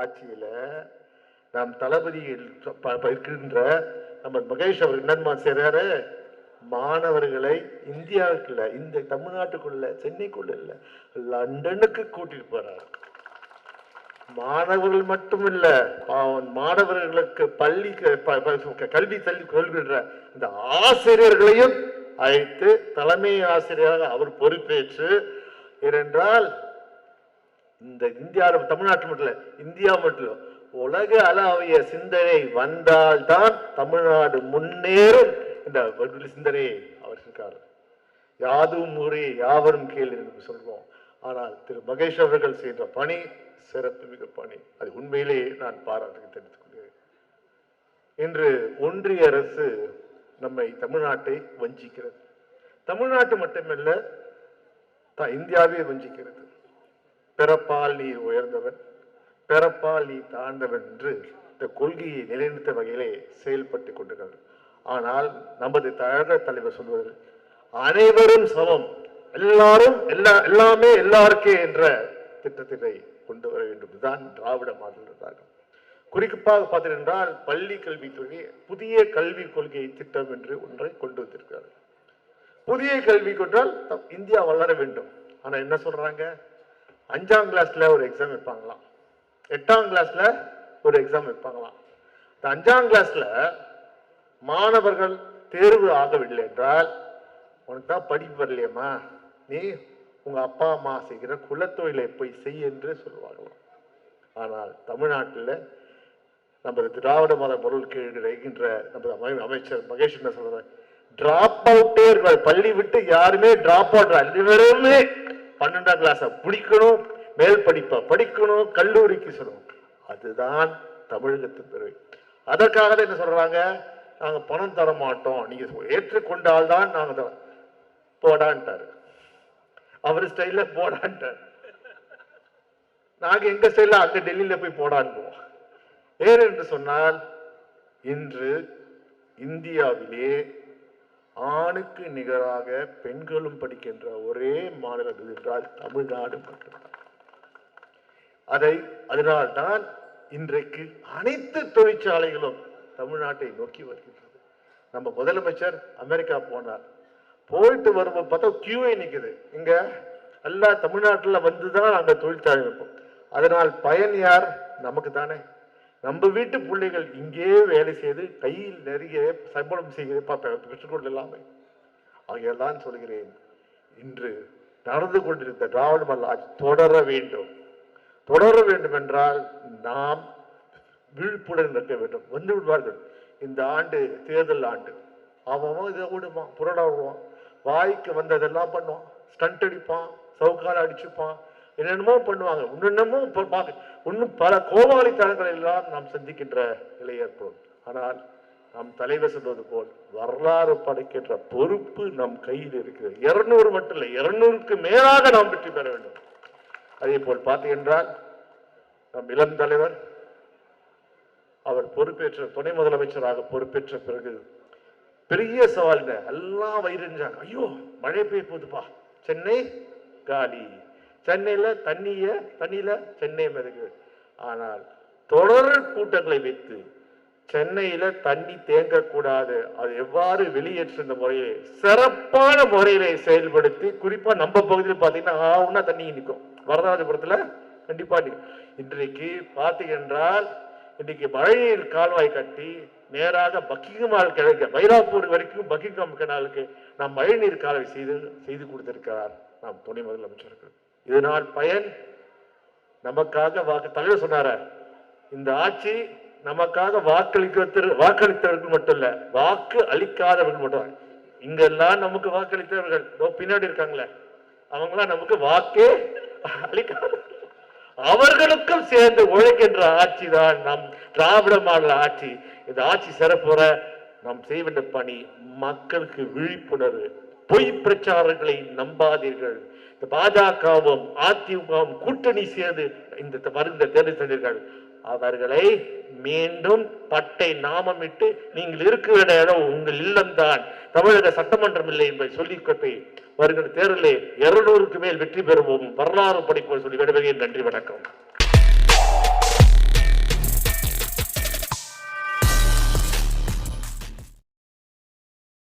ஆட்சியில நம் தளபதியில் ப- இருக்கின்ற நம்ம மகேஷ் அவர் என்னன்மா செய்கிறாரு மாணவர்களை இந்தியாவுக்குள்ள இந்த தமிழ்நாட்டுக்குள்ள சென்னைக்குள்ள இல்லை லண்டனுக்கு கூட்டிட்டு போறாரு. மாணவர்கள் மட்டுமில்ல பாவம் மாணவர்களுக்கு பள்ளி க- கல்வி தள்ளி கொள்கின்ற இந்த ஆசிரியர்களையும் அழைத்து தலைமை ஆசிரியராக அவர் பொறுப்பேற்று ஏனென்றால் இந்த இந்தியாவில் தமிழ்நாட்டில் மட்டும் இல்லை இந்தியா மட்டும் இல்லை உலக அளவிய சிந்தனை வந்தால்தான் தமிழ்நாடு முன்னேறும் என்ற ஒரு சிந்தனையை அவர் இருக்கார். யாதும் ஊரே யாவரும் கேள்வி என்று சொல்வோம் ஆனால் திரு மகேஷ் அவர்கள் செய்த பணி சிறப்பு மிக பணி. அது உண்மையிலேயே நான் பாராட்டுக்கு தெரிவித்துக் கொள்கிறேன். இன்று ஒன்றிய அரசு நம்மை தமிழ்நாட்டை வஞ்சிக்கிறது. தமிழ்நாட்டு மட்டுமல்ல இந்தியாவே வஞ்சிக்கிறது. பிறப்பால் நீ உயர்ந்தவன் பிறப்பால் நீ தாழ்ந்தவன் என்று இந்த கொள்கையை நிலைநிறுத்த வகையிலே செயல்பட்டு கொண்டிருக்கிறது ஆனால் நமது தமிழக தலைவர் சொல்வது அனைவரும் சமம் எல்லாரும் எல்லா எல்லாமே எல்லாருக்கே என்ற திட்டத்தினை கொண்டு வர வேண்டும். இதுதான் திராவிட மாடல் குறிப்பாக பார்த்தீர்கள் பள்ளி கல்வித்துறை புதிய கல்விக் கொள்கை திட்டம் என்று ஒன்றை கொண்டு வந்திருக்கிறார் புதிய கல்வி கொண்டால் இந்தியா வளர வேண்டும். ஆனால் என்ன சொல்றாங்க? அஞ்சாம் கிளாஸில் ஒரு எக்ஸாம் வைப்பாங்களாம். எட்டாம் கிளாஸில் ஒரு எக்ஸாம் வைப்பாங்களாம். இந்த அஞ்சாம் கிளாஸில் மாணவர்கள் தேர்வு ஆகவில்லை என்றால் உனக்கு தான் படிப்பு வரலையம்மா. நீ உங்கள் அப்பா அம்மா செய்கிற குலத்தொழிலை போய் செய் என்று சொல்லுவாங்களாம். ஆனால் தமிழ்நாட்டில் நமது திராவிட மத பொருள் கீழ் இருக்கின்ற நமது அமை- அமைச்சர் மகேஷ் என்ன சொல்றாரு? டிராப் அவுட்டே இருக்கிறார். பள்ளி விட்டு யாருமே டிராப் அவுட் அனைவருமே பன்னெண்டாம் கிளாஸை பிடிக்கணும் மேல் படிப்பை படிக்கணும் கல்லூரிக்கு சொல்லணும். அதுதான் தமிழகத்தின் பெருமை. அதற்காக தான் என்ன சொல்கிறாங்க நாங்கள் பணம் தர மாட்டோம். நீங்கள் ஏற்றுக்கொண்டால் தான் நாங்கள் தரோம். போடான்ட்டார். அவர் ஸ்டைலில் போடான்ட்டாரு. நாங்கள் எங்கள் ஸ்டைலில் அங்கே டெல்லியில் போய் போடான்போம் ஏன் என்று சொன்னால் இன்று இந்தியாவிலே ஆணுக்கு நிகராக பெண்களும் படிக்கின்ற ஒரே மாநிலம் என்றால் தமிழ்நாடு மட்டும்தான். அதை அதனால்தான் இன்றைக்கு அனைத்து தொழிற்சாலைகளும் தமிழ்நாட்டை நோக்கி வருகின்றது. நம்ம முதலமைச்சர் அமெரிக்கா போனார். போயிட்டு வரும்போது பார்த்தா கியூஐ நிற்குது இங்க எல்லாம் வந்து வந்துதான் அந்த தொழிற்சாலை இருப்போம் அதனால் பயன் யார்? நமக்கு தானே. நம்ம வீட்டு பிள்ளைகள் இங்கே வேலை செய்து கையில் நிறைய சம்பளம் செய்கிறது இல்லாமல் ஆகையெல்லாம் சொல்கிறேன் இன்று நடந்து கொண்டிருந்த திராவிட மல்லாஜ் தொடர வேண்டும். தொடர வேண்டும் என்றால் நாம் விழிப்புடன் இருக்க வேண்டும். வந்து விடுவார்கள். இந்த ஆண்டு தேர்தல் ஆண்டு. அவன் இதை விடுவான் புரடா விடுவான். வாய்க்கு வந்ததெல்லாம் பண்ணுவான். ஸ்டண்ட் அடிப்பான் சவுக்கால அடிச்சுப்பான். என்னென்னமோ பண்ணுவாங்க. இன்னும் இன்னும் பல கோமாளித்தனங்கள் எல்லாம் நாம் சந்திக்கின்ற நிலை ஏற்படும். ஆனால் நாம் தலைவர் சொல்வது போல் வரலாறு படைக்கின்ற பொறுப்பு நம் கையில் இருக்கிறது. இருநூறு மட்டும் இல்லை இருநூறுக்கு மேலாக நாம் வெற்றி பெற வேண்டும். அதே போல் பார்த்தீங்கன்றால் நம் இளம் தலைவர் அவர் பொறுப்பேற்ற துணை முதலமைச்சராக பொறுப்பேற்ற பிறகு பெரிய சவால் எல்லாம் வயிறுஞ்சாங்க ஐயோ மழை பெய்ய போகுதுப்பா. சென்னை காலி. சென்னையில் தண்ணிய தண்ணியில் சென்னை மிதக்கு ஆனால் தொடர் கூட்டங்களை வைத்து சென்னையில் தண்ணி தேங்கக்கூடாது. அது எவ்வாறு வெளியேற்றுகின்ற முறையை சிறப்பான முறையில செயல்படுத்தி குறிப்பாக நம்ம பகுதியில் பார்த்தீங்கன்னா ஆவுன்னா தண்ணி நிற்கும் வரதராஜபுரத்தில் கண்டிப்பாக நிற்கும் இன்றைக்கு பார்த்தீங்கன்றால் இன்றைக்கு மழைநீர் கால்வாய் கட்டி நேராக பக்கிங்ஹாம் கிழக்கு பைராப்பூர் வரைக்கும் பக்கிங்ஹாம் கனாலுக்கு நாம் மழைநீர் கால்வாய் செய்து செய்து கொடுத்திருக்கிறார் நாம் துணை முதலமைச்சர்கள் இதனால் பயன் நமக்காக வாக்கு. தலைவர் சொன்னார? இந்த ஆட்சி நமக்காக வாக்களிக்க வாக்களித்தவர்கள் மட்டும் இல்ல வாக்கு அளிக்காதவர்கள் மட்டும். இங்கெல்லாம் நமக்கு வாக்களித்தவர்கள். பின்னாடி இருக்காங்களே. அவங்களாம் நமக்கு வாக்கே அளிக்காத. அவர்களுக்கும் சேர்ந்து உழைக்கின்ற ஆட்சி தான் நம் திராவிட மாநில ஆட்சி. இந்த ஆட்சி சிறப்புற நாம் செய்ய வேண்டிய பணி மக்களுக்கு விழிப்புணர்வு. பொய் பிரச்சாரங்களை நம்பாதீர்கள். இந்த பாஜகவும் அதிமுகவும் கூட்டணி சேர்ந்து இந்த மருந்த தேர்தல் அவர்களை மீண்டும் பட்டை நாமமிட்டு நீங்கள் இருக்கிற இடம் உங்கள் இல்லம்தான். தமிழக சட்டமன்றம் இல்லை என்பதை சொல்லிக்கொண்டு வருகிற தேர்தலில் இருநூறுக்கு மேல் வெற்றி பெறுவோம். வரலாறு படிப்போம் சொல்லி விடுவதே நன்றி வணக்கம்.